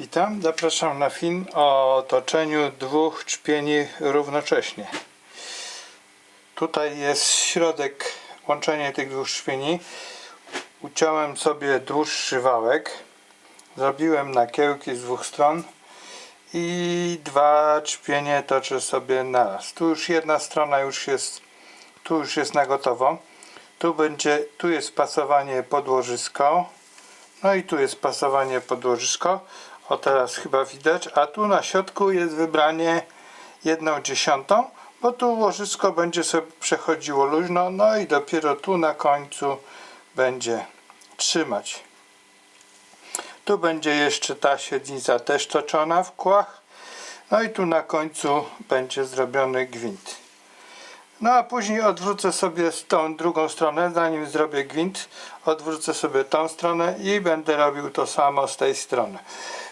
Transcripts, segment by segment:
Witam, zapraszam na film o toczeniu dwóch czpieni równocześnie. Tutaj jest środek, łączenie tych dwóch czpieni. Uciąłem sobie dłuższy wałek, zrobiłem nakiełki z dwóch stron i dwa czpienie toczę sobie naraz. Tu już jedna strona już jest, tu już jest na gotowo. Tu będzie, tu jest pasowanie podłożysko. No i tu jest pasowanie podłożysko. O teraz chyba widać. A tu na środku jest wybranie jedną dziesiątą, bo tu łożysko będzie sobie przechodziło luźno. No i dopiero tu na końcu będzie trzymać. Tu będzie jeszcze ta siednica też toczona w kłach. No i tu na końcu będzie zrobiony gwint. No a później odwrócę sobie tą drugą stronę, zanim zrobię gwint, odwrócę sobie tą stronę i będę robił to samo z tej strony.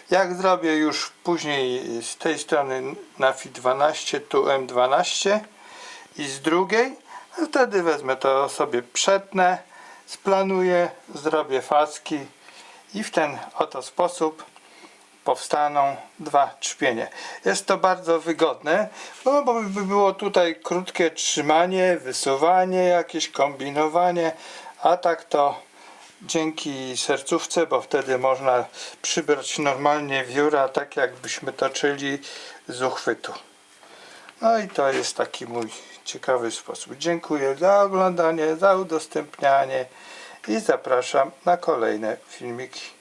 Jak zrobię już później z tej strony na FI 12, tu M12 i z drugiej, wtedy wezmę to sobie przetnę, splanuję, zrobię faski i w ten oto sposób powstaną dwa trzpienie. Jest to bardzo wygodne, no bo by było tutaj krótkie trzymanie, wysuwanie, jakieś kombinowanie, a tak to dzięki sercówce, bo wtedy można przybrać normalnie wióra, tak jakbyśmy toczyli z uchwytu. No i to jest taki mój ciekawy sposób. Dziękuję za oglądanie, za udostępnianie i zapraszam na kolejne filmiki.